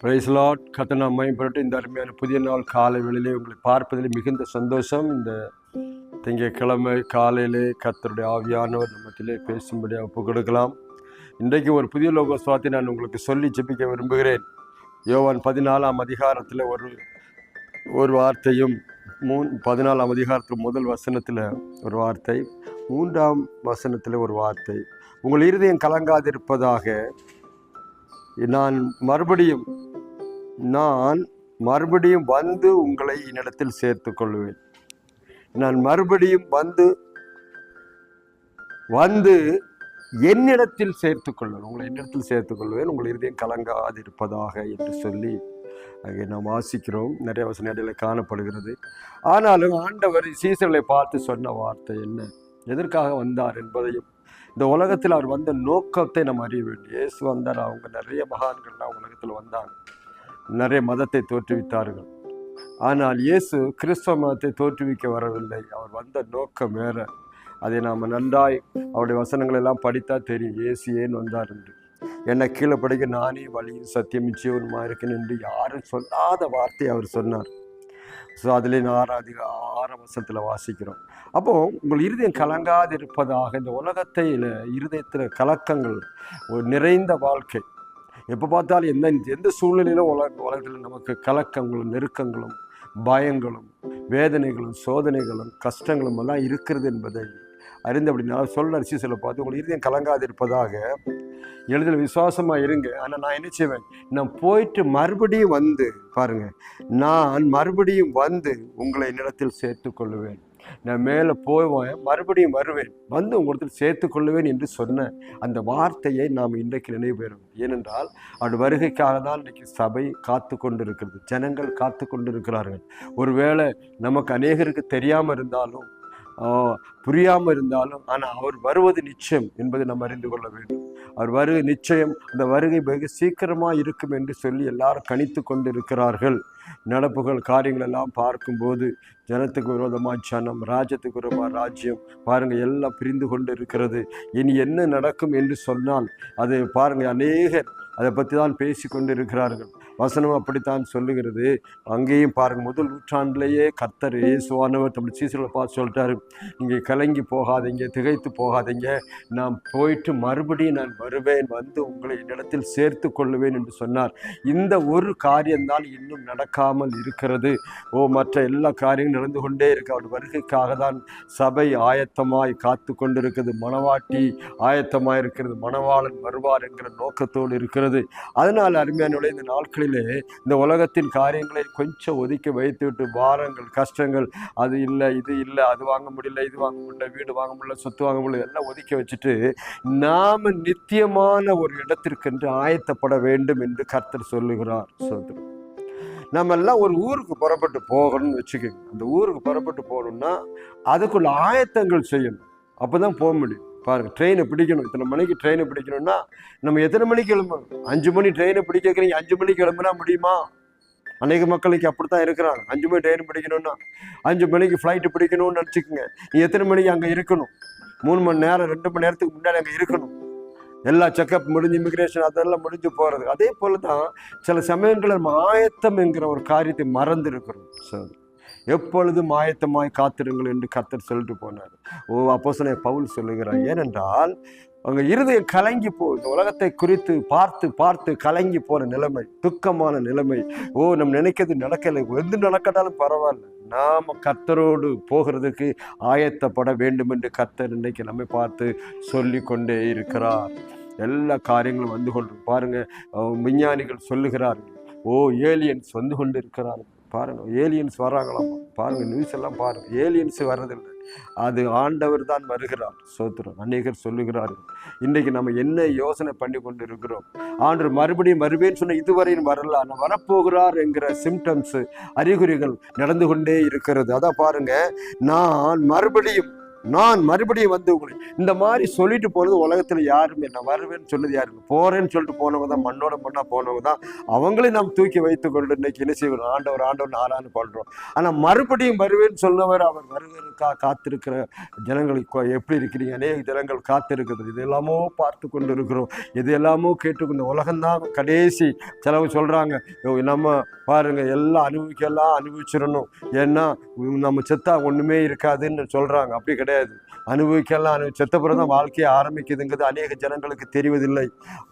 பிரைஸ்லாட் lot கத்தனை இந்த அருமையான புதிய நாள் காலை வேளையிலே உங்களை பார்ப்பதில் மிகுந்த சந்தோஷம். இந்த திங்கட்கிழமை காலையிலே கத்தருடைய ஆவியானவர் நம்மத்திலே பேசும்படியாக ஒப்பு கொடுக்கலாம். இன்றைக்கு ஒரு புதிய லோக சுவாத்தி நான் உங்களுக்கு சொல்லி ஜெபிக்க விரும்புகிறேன். யோவான் பதினாலாம் அதிகாரத்தில் ஒரு ஒரு வார்த்தையும் மூன் பதினாலாம் அதிகாரத்தில் முதல் வசனத்தில் ஒரு வார்த்தை மூன்றாம் வசனத்தில் ஒரு வார்த்தை. உங்கள் இருதயம் கலங்காதிருப்பதாக நான் மறுபடியும் நான் மறுபடியும் வந்து உங்களை என்னிடத்தில் சேர்த்து கொள்வேன். நான் மறுபடியும் வந்து வந்து என்னிடத்தில் சேர்த்து கொள்வேன். உங்களை என்னிடத்தில் சேர்த்து கொள்வேன். உங்கள் இருதயம் கலங்காதிருப்பதாக என்று சொல்லி அங்கே நாம் வாசிக்கிறோம். நிறைய வசன இடையில காணப்படுகிறது. ஆனாலும் ஆண்டவர் சீசர்களை பார்த்து சொன்ன வார்த்தை என்ன? எதற்காக வந்தார் என்பதையும் இந்த உலகத்தில் அவர் வந்த நோக்கத்தை நம்ம அறிய வேண்டும். இயேசு வந்தார். அவங்க நிறைய மகான்கள்லாம் உலகத்தில் வந்தாங்க. நிறைய மதத்தை தோற்றுவித்தார்கள். ஆனால் இயேசு கிறிஸ்தவ மதத்தை தோற்றுவிக்க வரவில்லை. அவர் வந்த நோக்கம் வேற. அதை நாம் நன்றாய் அவருடைய வசனங்கள் எல்லாம் படித்தா தெரியும். இயேசு ஏன் வந்தார் என்று. என்னை கீழே படிக்க நானே வழியும் சத்தியம் நிச்சயமா இருக்கேன் என்று யாரும் சொல்லாத வார்த்தை அவர் சொன்னார். ஸோ அதிலே ஆறாதிக ஆறாம் வசத்தில் வாசிக்கிறோம். அப்போது உங்கள் இருதயம் கலங்காதிருப்பதாக இந்த உலகத்தில் இருதயத்தில் கலக்கங்கள் ஒரு நிறைந்த வாழ்க்கை. எப்போ பார்த்தாலும் எந்த எந்த சூழ்நிலையிலும் உல உலகத்தில் நமக்கு கலக்கங்களும் நெருக்கங்களும் பயங்களும் வேதனைகளும் சோதனைகளும் கஷ்டங்களும் எல்லாம் இருக்கிறது என்பதை அறிந்து அப்படி நான் சொல்ல பார்த்து உங்கள் இருதயம் கலங்காது இருப்பதாக விசுவாசமாக இருங்க. ஆனால் நான் என்ன செய்வேன்? நான் போயிட்டு மறுபடியும் வந்து பாருங்கள் நான் மறுபடியும் வந்து உங்களை என்னிடத்தில் சேர்த்து கொள்ளுவேன். நான் மேலே போவேன் மறுபடியும் வருவேன். வந்து உங்களுக்கு சேர்த்து கொள்ளுவேன் என்று சொன்ன அந்த வார்த்தையை நாம் இன்றைக்கு நினைவு பெறும் ஏனென்றால் அவருடைய வருகைக்காக தான் இன்றைக்கி சபை காத்து கொண்டிருக்கிறது. ஜனங்கள் காத்து கொண்டிருக்கிறார்கள். ஒருவேளை நமக்கு அநேகருக்கு தெரியாமல் இருந்தாலும் புரியாமல் இருந்தாலும் ஆனால் அவர் வருவது நிச்சயம் என்பதை நாம் அறிந்து கொள்ள வேண்டும். அவர் வருகை நிச்சயம் அந்த வருகை வெகு சீக்கிரமாக இருக்கும் என்று சொல்லி எல்லாரும் கணித்து கொண்டு இருக்கிறார்கள் நடப்புகள் காரியங்கள் எல்லாம் பார்க்கும்போது ஜனத்துக்கு விரோதமாக ஜனம் ராஜ்யத்துக்கு விரோதமாக ராஜ்யம் பாருங்கள் எல்லாம் பிரிந்து கொண்டு இருக்கிறது இனி என்ன நடக்கும் என்று சொன்னால் அது பாருங்கள் அநேகர் அதை பற்றி தான் பேசி கொண்டு இருக்கிறார்கள் வசனம் அப்படித்தான் சொல்லுகிறது. அங்கேயும் பாருங்கள் முதல் நூற்றாண்டிலேயே கர்த்தர் இயேசுவானவர் தமிழ் சீசர்களை பார்த்து சொல்லிட்டாரு. நீங்கள் கலங்கி போகாதீங்க திகைத்து போகாதீங்க. நான் போயிட்டு மறுபடியும் நான் வருவேன் வந்து உங்களை என்னிடத்தில் சேர்த்து கொள்ளுவேன் என்று சொன்னார். இந்த ஒரு காரியம்தான் இன்னும் நடக்காமல் இருக்கிறது. ஓ மற்ற எல்லா காரியங்களும் நடந்து கொண்டே இருக்கு. அவர் வருகைக்காக தான் சபை ஆயத்தமாய் காத்து கொண்டிருக்கிறது. மணவாட்டி ஆயத்தமாக இருக்கிறது. மணவாளன் வருவார் என்கிற நோக்கத்தோடு இருக்கிறது. அதனால் அருமையான இந்த நாட்களில் இந்த உலகத்தின் காரியங்களை கொஞ்சம் ஒதுக்கி வைத்துவிட்டு பாரங்கள் கஷ்டங்கள் அது இல்லை இது இல்லை அது வாங்க முடியல இது வாங்க முடியல வீடு வாங்க முடியல சொத்து வாங்க முடியல எல்லாம் ஒதுக்கி வச்சுட்டு நாம் நித்தியமான ஒரு இடத்திற்கென்று ஆயத்தப்பட வேண்டும் என்று கர்த்தர் சொல்லுகிறார் சோதரன் நம்ம எல்லாம் ஒரு ஊருக்கு புறப்பட்டு போகணும்னு வச்சுக்கோங்க. அந்த ஊருக்கு புறப்பட்டு போகணும்னா அதுக்குள்ள ஆயத்தங்கள் செய்யணும். அப்போ தான் போக முடியும். பாருங்க ட்ரெயினை பிடிக்கணும். இத்தனை மணிக்கு ட்ரெயினை பிடிக்கணும்னா நம்ம எத்தனை மணிக்கு கிளம்பணும்? அஞ்சு மணி ட்ரெயினை பிடிக்க வைக்கிறீங்க அஞ்சு மணிக்கு கிளம்புனா முடியுமா? அநேக மக்களுக்கு அப்படி தான் இருக்கிறாங்க. அஞ்சு மணி ட்ரெயின் பிடிக்கணும்னா அஞ்சு மணிக்கு ஃப்ளைட்டு பிடிக்கணும்னு நினச்சிக்கோங்க. நீ எத்தனை மணிக்கு அங்கே இருக்கணும்? மூணு மணி நேரம் ரெண்டு மணி நேரத்துக்கு முன்னாடி அங்கே இருக்கணும். எல்லா செக்கப் முடிஞ்சு இமிக்ரேஷன் அதெல்லாம் முடிஞ்சு போகிறது அதே போல தான் சில சமயங்களில் நம்ம ஆயத்தம் என்கிற ஒரு காரியத்தை மறந்து இருக்கிறோம். சார். எப்பொழுதும் ஆயத்தமாய் காத்திருங்கள் என்று கத்தர் சொல்லிட்டு போனார். ஓ அப்போ பவுல் சொல்லுகிறார் ஏனென்றால் அவங்க இருதயம் கலங்கி போ இந்த உலகத்தை குறித்து பார்த்து பார்த்து கலங்கி போன நிலைமை துக்கமான நிலைமை ஓ நம்ம நினைக்கிறது நடக்கலை எது நடக்கட்டாலும் பரவாயில்ல. நாம் கத்தரோடு போகிறதுக்கு ஆயத்தப்பட வேண்டும் என்று கத்தர் இன்னைக்கு நம்மை பார்த்து சொல்லி கொண்டே இருக்கிறார். எல்லா காரியங்களும் வந்து கொண்டு பாருங்க விஞ்ஞானிகள் சொல்லுகிறார்கள். ஓ ஏலியன்ஸ் வந்து கொண்டு இருக்கிறார்கள். பாருங்க ஏலியன்ஸ் வராங்களாம்? பாருங்க நியூஸ் எல்லாம் பாருங்க. ஏலியன்ஸ் வர்றதில்லை. அது ஆண்டவர் தான் வருகிறார். சோத்திரம் அநேகர் சொல்லுகிறார்கள். இன்றைக்கு நம்ம என்ன யோசனை பண்ணி கொண்டு இருக்கிறோம் ஆண்டு மறுபடியும் வருவேன்னு சொன்ன இதுவரையும் வரல. ஆனால் வரப்போகிறார் என்கிற சிம்டம்ஸ் அறிகுறிகள் நடந்து கொண்டே இருக்கிறது. அதான் பாருங்க நான் மறுபடியும் நான் மறுபடியும் வந்து உங்களை இந்த மாதிரி சொல்லிட்டு போகிறது உலகத்தில் யாருமே நான் வருவேன்னு சொல்லுது யாருமே போறேன்னு சொல்லிட்டு போனவங்க தான் மண்ணோட மண்ணாக போனவங்க தான். அவங்களே நாம் தூக்கி வைத்துக் கொண்டு இன்னைக்கு என்ன செய்வோம் ஆண்டவர் ஆண்டவர் ஆறான்னு பண்ணுறோம் ஆனால் மறுபடியும் வருவேன்னு சொன்னவர் அவர் வருவதற்காக காத்திருக்கிற ஜனங்களுக்கு எப்படி இருக்கிறீங்க? அநேக ஜனங்கள் காத்திருக்கிறது. இது எல்லாமோ பார்த்து கொண்டு இருக்கிறோம் இது எல்லாமோ கேட்டுக்கொண்டு உலகம்தான் கடைசி சிலவங்க சொல்கிறாங்க நம்ம பாருங்க எல்லாம் அனுபவிக்கலாம் அனுபவிச்சிடணும். ஏன்னா நம்ம செத்தா ஒன்றுமே இருக்காதுன்னு சொல்கிறாங்க அப்படி கிடையாது. கிடையாது அனுபவிக்கலாம். அனு செத்த பிறகு தான் வாழ்க்கையை ஆரம்பிக்குதுங்கிறது அநேக ஜனங்களுக்கு தெரிவதில்லை.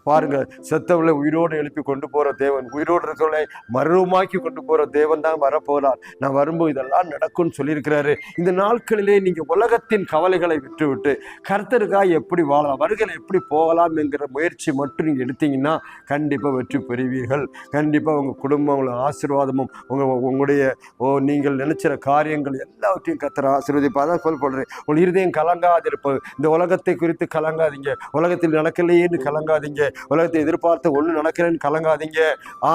பாருங்க செத்தவளை உயிரோடு எழுப்பி கொண்டு போற தேவன் உயிரோடு இருக்கிறவளை மருவமாக்கி கொண்டு போற தேவன் தான் வரப்போறார் நான் வரும்போது இதெல்லாம் நடக்கும்னு சொல்லியிருக்கிறாரு. இந்த நாட்களிலே நீங்க உலகத்தின் கவலைகளை விட்டுவிட்டு கர்த்தருக்காக எப்படி வாழலாம் வருகையில் எப்படி போகலாம் என்கிற முயற்சி மட்டும் நீங்க எடுத்தீங்கன்னா கண்டிப்பா வெற்றி பெறுவீர்கள். கண்டிப்பா உங்க குடும்பம் உங்களை ஆசீர்வாதமும் உங்க உங்களுடைய ஓ நீங்கள் நினைச்சிற காரியங்கள் எல்லாவற்றையும் கர்த்தர் ஆசீர்வதிப்பா தான் சொல் சொல்றேன் உங்கள் இருதயம் கலங்காதிருப்பது இந்த உலகத்தை குறித்து கலங்காதீங்க. உலகத்தில் நடக்கலையேன்னு கலங்காதீங்க. உலகத்தை எதிர்பார்த்து ஒன்று நடக்கிறேன்னு கலங்காதீங்க.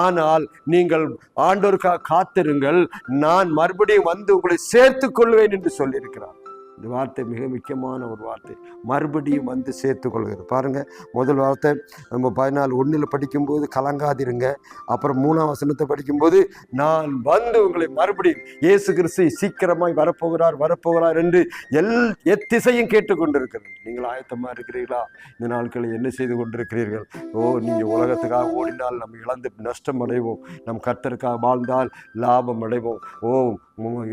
ஆனால் நீங்கள் ஆண்டோருக்காக காத்திருங்கள். நான் மறுபடியும் வந்து உங்களை சேர்த்து கொள்வேன் என்று சொல்லியிருக்கிறார். இந்த வார்த்தை மிக முக்கியமான ஒரு வார்த்தை. மறுபடியும் வந்து சேர்த்துக்கொள்கிறது. பாருங்கள் முதல் வார்த்தை நம்ம பதினாலு ஒன்றில் படிக்கும்போது கலங்காதிருங்க. அப்புறம் மூணாம் வசனத்தை படிக்கும்போது நான் வந்து உங்களை மறுபடியும் இயேசு கிறிஸ்து சீக்கிரமாய் வரப்போகிறார் வரப்போகிறார் என்று எல் எத்திசையும் கேட்டுக்கொண்டிருக்கிறது. நீங்கள் ஆயத்தமாக இருக்கிறீர்களா? இந்த நாட்களில் என்ன செய்து கொண்டிருக்கிறீர்கள்? ஓ நீங்கள் உலகத்துக்காக ஓடினால் நம்ம இழந்து நஷ்டம் அடைவோம். நம் கர்த்தருக்காக வாழ்ந்தால் லாபம் அடைவோம். ஓ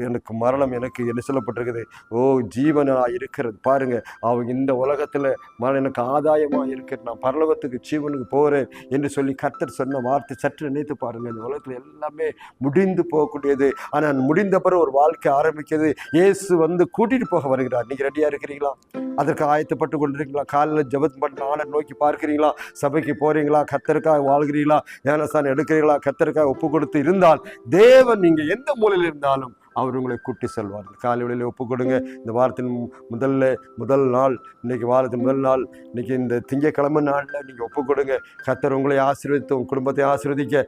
எனக்கு மரணம் எனக்கு என்ன சொல்லப்பட்டிருக்குது. ஓ ஜீவனாக இருக்கிறது. பாருங்கள் அவங்க இந்த உலகத்தில் மன எனக்கு ஆதாயமாக இருக்கிறது. நான் பரலோகத்துக்கு ஜீவனுக்கு போகிறேன் என்று சொல்லி கர்த்தர் சொன்ன வார்த்தை சற்று நினைத்து பாருங்கள். இந்த உலகத்தில் எல்லாமே முடிந்து போகக்கூடியது. ஆனால் முடிந்த பிறகு ஒரு வாழ்க்கை ஆரம்பிக்கிறது. இயேசு வந்து கூட்டிகிட்டு போக வருகிறார். நீங்கள் ரெடியாக இருக்கிறீங்களா? அதற்கு ஆயத்தப்பட்டு கொண்டிருக்கீங்களா காலையில் ஜெபம் பண்ண ஆளை நோக்கி பார்க்குறீங்களா? சபைக்கு போகிறீங்களா கத்தருக்காக வாழ்கிறீங்களா? ஞானஸ்தானம் எடுக்கிறீங்களா? கத்தருக்காக ஒப்பு கொடுத்து இருந்தால் தேவன் நீங்கள் எந்த மூலையில் இருந்தாலும் அவர் உங்களை கூட்டி செல்வார் காலை வேளையில ஒப்பு கொடுங்க. இந்த வாரத்தின் முதல்ல முதல் நாள் இன்னைக்கு வாரத்தின் முதல் நாள் இன்னைக்கு இந்த திங்கக்கிழமை நாளில் நீங்க ஒப்பு கொடுங்க. கத்தர் உங்களை ஆசீர்வதித்து உங்க குடும்பத்தை ஆசீர்வதிக்க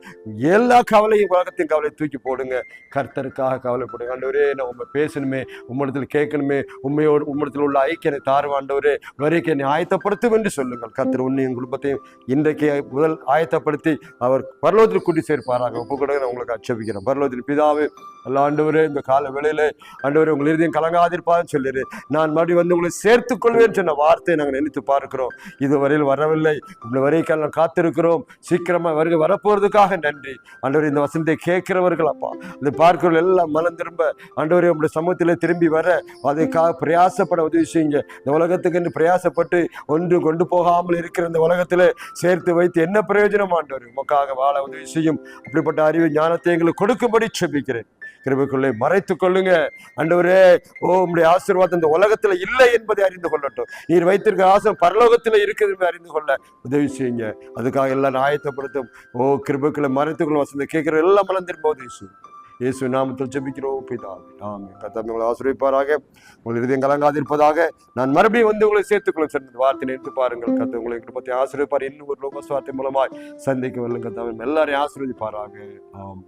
எல்லா கவலையும் உலகத்தின் கவலை தூக்கி போடுங்க. கர்த்தருக்காக கவலைப்படுங்க. ஆண்டவரே நான் உண்மை பேசணுமே உம்மிடத்தில் கேட்கணுமே உண்மையோடு உம்மிடத்தில் உள்ள ஐக்கியனை தாரும் ஆண்டவரே வரைக்கும் என்னை ஆயத்தப்படுத்தும் என்று சொல்லுங்கள். கர்த்தர் உன்னையும் குடும்பத்தையும் இன்றைக்கு முதல் ஆயத்தப்படுத்தி அவர் பரலோகத்தில் கூட்டி சேர்ப்பாராக. ஒப்பு கொடுங்க. நான் உங்களுக்கு அச்சபிக்கிறேன். பரலோகத்தில் பிதாவே அல்ல ஆண்டவரே இந்த கால வேளையில ஆண்டவர் உங்கள் இறுதியும் கலங்காதிருப்பான்னு சொல்லிடு. நான் மறுபடியும் வந்து உங்களை சேர்த்துக் கொள்வேன் சொன்ன வார்த்தையை நாங்கள் நினைத்து பார்க்கிறோம். இதுவரையில் வரவில்லை. இந்த வரைக்கும் நாங்கள் காத்திருக்கிறோம். சீக்கிரமா வருகை வரப்போறதுக்காக நன்றி. ஆண்டவர் இந்த வசனத்தை கேட்கிறவர்கள் அப்பா இந்த பார்க்கிறவர்கள் எல்லாம் மனம் திரும்ப ஆண்டவரே உங்களுடைய சமூகத்தில் திரும்பி வர அதுக்காக பிரயாசப்பட உதவி செய்யுங்க. இந்த உலகத்துக்கு என்று பிரயாசப்பட்டு ஒன்று கொண்டு போகாமல் இருக்கிற இந்த உலகத்தில் சேர்த்து வைத்து என்ன பிரயோஜனம் ஆண்டவர்? உமக்காக வாழ உதவி செய்யும். அப்படிப்பட்ட அறிவு ஞானத்தை எங்களுக்கு கொடுக்கும்படி செபிக்கிறேன். கிருபைக்குள்ளே மறைத்துக் கொள்ளுங்க. அண்டவரே ஓ உங்களுடைய ஆசீர்வாதம் இந்த உலகத்துல இல்லை என்பதை அறிந்து கொள்ளட்டும். நீர் வைத்திருக்க ஆசை பரலோகத்துல இருக்குது அறிந்து கொள்ள உதவி செய்யுங்க. அதுக்காக எல்லாம் ஆயத்தப்படுத்தும் ஓ கிருபைக்குள்ள மறைத்துக்கொள்ள வசந்த கேட்கிற எல்லாம் மலர்ந்திருப்ப உதவி செய்யும் இயேசு நாமத்தில் ஜெபிக்கிறோம். பிதாவே ஆமே கர்த்தர் உங்களை ஆசிரியப்பாராக உங்கள் இருதயம் கலங்காதிருப்பதாக. நான் மறுபடியும் வந்து உங்களை சேர்த்துக்கொள்ள சொன்ன வார்த்தை நினைத்து பாருங்கள். கத்த உங்களை குடும்பத்தை ஆசிரியப்பார் இன்னும் ஒரு லோக வார்த்தை மூலமாய் சந்திக்க வெல்லும் கர்த்தாவே. எல்லாரையும் ஆசிரியப்பாராக ஆமே